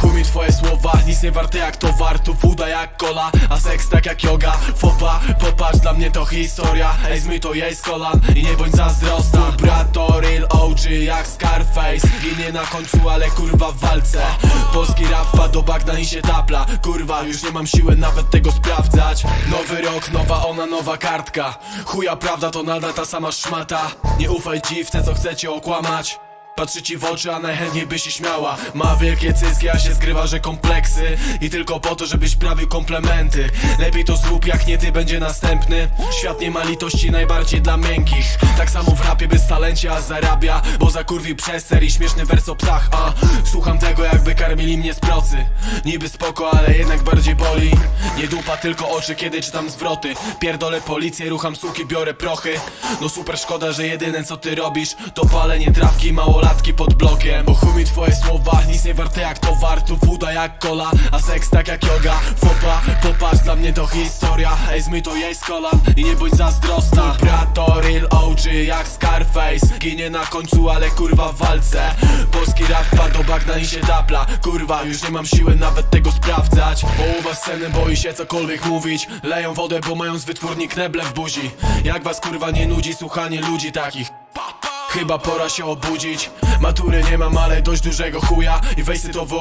Chuj mi twoje słowa, nic nie warte jak towar Tu woda jak kola, a seks tak jak yoga. Fopa, popatrz, dla mnie to historia. Ej, zmyj to jej z kolan i nie bądź zazdrosna. Twój brat to OG jak Scarface. Ginie na końcu, ale kurwa w walce. Polski rap do bagna i się tapla. Kurwa, już nie mam siły nawet tego sprawdzać Rok, nowa ona, nowa kartka. Chuja prawda to nadal ta sama szmata. Nie ufaj dziwce, co chcecie okłamać Patrzy ci w oczy, a najchętniej by się śmiała. Ma wielkie cycki, a się zgrywa, że kompleksy. I tylko po to, żebyś prawił komplementy. Lepiej to zrób, jak nie ty będzie następny. Świat nie ma litości najbardziej dla miękkich. Tak samo w rapie bez talencie, zarabia. Bo zakurwi przez ser i śmieszny wers o psach A słucham tego, jakby karmili mnie z procy. Niby spoko, ale jednak bardziej boli. Nie dupa, tylko oczy, kiedy czytam zwroty. Pierdolę policję, rucham suki, biorę prochy. No super szkoda, że jedyne co ty robisz To palenie trawki. I małolatki pod blokiem. Bo mi twoje słowa, nic nie warte jak towar. Tu woda jak kola, a seks tak jak yoga. Fopa, popatrz, dla mnie to historia. Ej, zmyj to jej z kolan i nie bądź zazdrosna. To real OG jak Scarface. Ginie na końcu, ale kurwa w walce. Polski rap wpadł do bagna i się tapla Kurwa, już nie mam siły nawet tego sprawdzać. Połowa sceny boi się cokolwiek mówić. Leją wodę, bo mają z wytwórni kneble w buzi. Jak was kurwa nie nudzi słuchanie ludzi takich Chyba pora się obudzić. Matury nie mam, ale dość dużego chuja. I weź to w